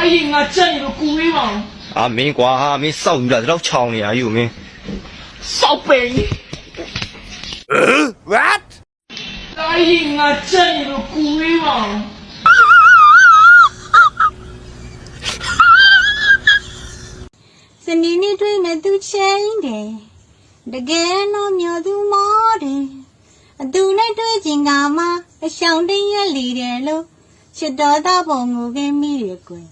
阿姨，我这有个故意嘛， အာမင်းကွာမင်းစောက်ယူလာတော့ချောင်းနေရယူမင်း 少背。 what 阿姨，我这有个故意嘛， စနေနေ့တွေ့မဲ့သူချင်းတယ်တကယ်တော့မျောသူမောတယ်အသူနဲ့တွေ့ချင်ကမှအရှောင်တရက်လီတယ်လို့ချစ်တော်သောပုံကိုခင်းမိရကွယ်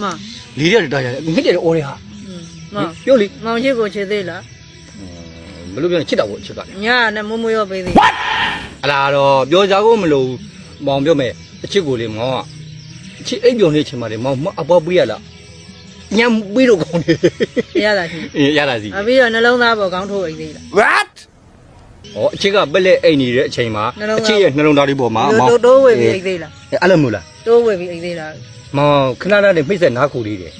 မလီရက်တာရငှက်တယ်အော်ရဟာမပြောလေမောင်ချစ်ကိုချစ်သေးလားဘယ်လိုပြောလဲချစ်တာပေါ့ချစ်ကလေညနဲ့မမွေးရောပေးသေးအလားတော့ပြောကြကိုမလို့မောင်ပြောမယ်အချစ်ကိုလေမောင်ကအချစ်အိပ်ပြုံနေချင်ပါလေမောင်အပေါ်ပေးရလားညံပေးတော့ကောင်းနေရတာရှိအေးရတာစီအပြီးတော့နှလုံးသားပေါ်ကောင်းထိုးအိတ်သေးလား what ဟောအချစ်ကပက်လက်အိတ်နေတဲ့အချိန်မှာနှလုံးသားအချစ်ရဲ့နှလုံးသားလေးပေါ်မှာတိုးတိုးဝေပြီးအိတ်သေးလားအဲ့လိုမျိုးလားတိုးဝေပြီးအိတ်သေးလား မောင်ခဏလေးမိတ်ဆက်နားခုလေးတယ်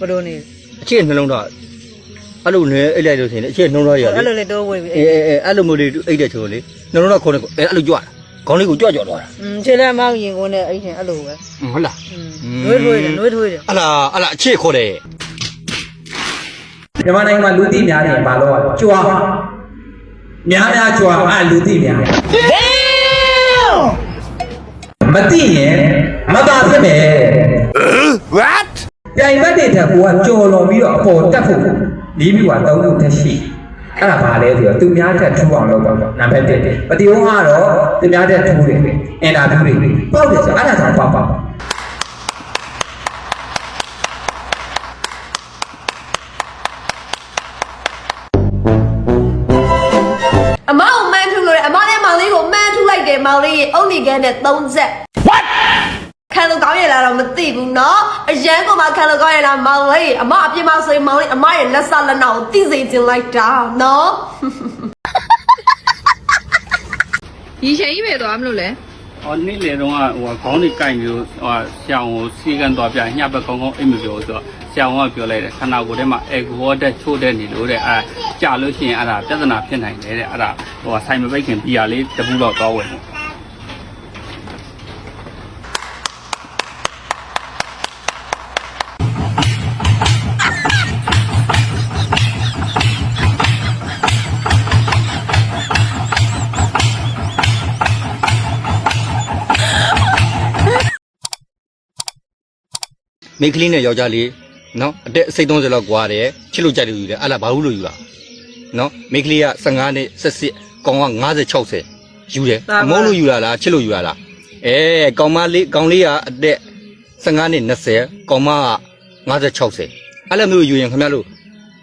ဘလို့နေအခြေနှလုံးသားအဲ့လိုနဲ့အိတ်လိုက်လို့ဆိုရင်အခြေနှလုံးသားရအဲ့လိုလေတော့ဝေးပြီအေးအေးအေးအဲ့လိုမျိုးလေးအိတ်တဲ့ချိုးလေးနှလုံးသားခေါင်းကိုအဲ့လိုကြွတာခေါင်းလေးကိုကြွကြွသွားတာอืมခြေလက်မောင်းရင်ကုန်တဲ့အဲ့ရှင်အဲ့လိုပဲဟုတ်လားနွေးထွေးတယ်နွေးထွေးတယ်အလားအလားအခြေခေါ်တယ်မြန်မာနိုင်ငံမှာလူသိများတယ်ဘာလို့ကြွားများများကြွားအဲ့လူသိများတယ် မသိရင်မသာဖြစ်မယ် what ပြိုင်ဘက်တွေတက်ကိုကကြော်လွန်ပြီးတော့အပေါ်တက်ဖို့လေးပြီးတော့သုံးလို့တက်ရှိအဲ့ဒါဘာလဲဆိုတော့သူများတက်ထူအောင်လုပ်ပါနံပါတ်1ပတိဝန်းကတော့သူများတက်ထူတယ်အင်တာဗျူးတွေပေါက်တယ်ဆိုအဲ့ဒါကြောင့်ပေါက်ပါ က်တယ်မောင်လေးရဲ့အုတ်လီခဲနဲ့၃ဆက် What ခံလို့ကောင်းရလားတော့မသိဘူးเนาะအရန်ကမှခံလို့ကောင်းရလားမောင်လေးအမအပြစ်မဆိုရင်မောင်လေးအမရဲ့လက်စလက်နောက်ကိုသိစေခြင်းလိုက်တာเนาะ ဒီချိန်ကြီးပဲသွားမလို့လဲ ဟောနေ့လေတော့ဟိုခေါင်းတွေကင်ပြီးဟိုဆရာဝန်ကိုစီကံသွားပြညဘက်ကောင်းကောင်းအိမ်မပြောဆိုတော့ဆရာဝန်ကပြောလိုက်တယ်ခန္ဓာကိုယ်ထဲမှာအေဂိုတက်ချိုးတဲ့နေလို့တဲ့အဲကြာလို့ရှိရင်အဲ့ဒါပြဿနာဖြစ်နိုင်တယ်တဲ့အဲ့ဒါဟိုဆိုင်မပိတ်ခင်ပြာလေးတပူတော့သွားဝင် မိန်းကလေးနဲ့ယောက်ျားလေးနော်အတက်စိတ်30လောက်ကွာတယ်ချစ်လို့ကြိုက်လို့ယူတယ်အဲ့လားဘာလို့လို့ယူတာနော်မိန်းကလေးက15နဲ့78ကောင်က50 60ယူတယ်အမုန်းလို့ယူလာလားချစ်လို့ယူလာလားအဲကောင်မလေးကောင်လေးကအတက်15နဲ့20ကောင်မက50 60အဲ့လိုမျိုးယူရင်ခင်ဗျားတို့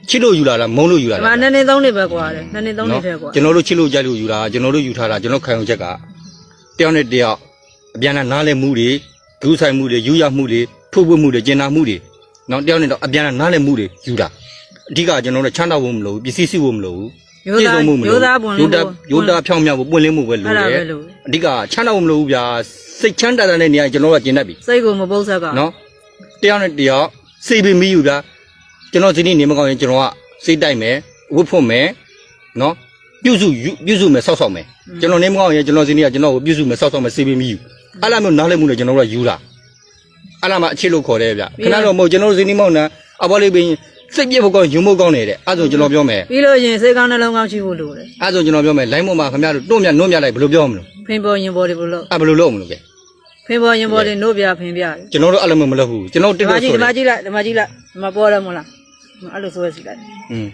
ချစ်လို့ယူလာလားမုန်းလို့ယူလာဒီလားမှာနှစ်နှစ်သုံးနှစ်ပဲကွာတယ်နှစ်နှစ်သုံးနှစ်ထဲကွာကျွန်တော်တို့ချစ်လို့ကြိုက်လို့ယူတာကျွန်တော်တို့ယူထားတာကျွန်တော်ခံယူချက်ကတယောက်နဲ့တယောက်အပြန်အလှန်နားလည်မှုတွေဂုဆိုင်မှုတွေယူရမှုတွေ ထိုးပွေမှုတွေကျင်နာမှုတွေနော်တယောက်နဲ့တော့အပြန်အလှန်နားလည်မှုတွေယူတာအဓိကကျွန်တော်တို့ချမ်းသာဖို့မလိုဘူးပစ္စည်းစုဖို့မလိုဘူးရိုးသားပြည့်စုံမှုမလိုရိုးသားပွန်ရိုးသားရိုးသားဖြောင်းမြောက်ဖို့ပွင့်လင်းမှုပဲလိုအဲ့ဒါတပဲယ်လို့အဓိကချမ်းသာဖို့မလိုဘူးဗျာစိတ်ချမ်းသာတဲ့နေရာကျွန်တော်တို့ကကျင်တတ်ပြီစိတ်ကိုမပုတ်ဆက်ကနော်တယောက်နဲ့တယောက်စိတ်ပင်မီယူဗျာကျွန်တော်ဒီနေ့နေမကောင်းရင်ကျွန်တော်ကစိတ်တိုက်မယ်ဝတ်ဖို့မယ်နော်ပြုစုယူပြုစုမယ်ဆောက်ဆောက်မယ်ကျွန်တော်နေမကောင်းရင်ကျွန်တော်ဒီနေ့ကကျွန်တော်ကိုပြုစုမယ်ဆောက်ဆောက်မယ်စိတ်ပင်မီယူအဲ့လိုမျိုးနားလည်မှုနဲ့ကျွန်တော်တို့ကယူတာ အဲ့လိုမှအချစ်လို့ခေါ်တယ်ဗျခဏတော့မဟုတ်ကျွန်တော်တို့ဒီနေ့မောင်းတာအဘောလေးပင်စိတ်ပြည့်ဖို့ကောင်းယူမို့ကောင်းနေတဲ့အဲ့ဒါဆိုကျွန်တော်ပြောမယ်ပြီးလို့ရင်စိတ်ကောင်းနှလုံးကောင်းရှိဖို့လိုတယ်အဲ့ဒါဆိုကျွန်တော်ပြောမယ်လိုင်းပေါ်မှာခင်ဗျားတို့တွန့်မြတ်နှုတ်မြတ်လိုက်ဘယ်လိုပြောမလို့ဖင်ပေါ်ရင်ပေါ်ဒီဘလို့အဲ့ဘယ်လိုလုပ်မလို့ကဲဖင်ပေါ်ရင်ပေါ်ဒီနို့ပြဖင်ပြတယ်ကျွန်တော်တို့အဲ့လိုမျိုးမလုပ်ဘူးကျွန်တော်ဒီတစ်မှာလို့ကြည့်ဆိုဒီတယ်မှာကြည့်လိုက်ဒီမှာကြည့်လိုက်ဒီမှာပေါ်တယ်မလားအဲ့လိုဆွဲစီလိုက်อืม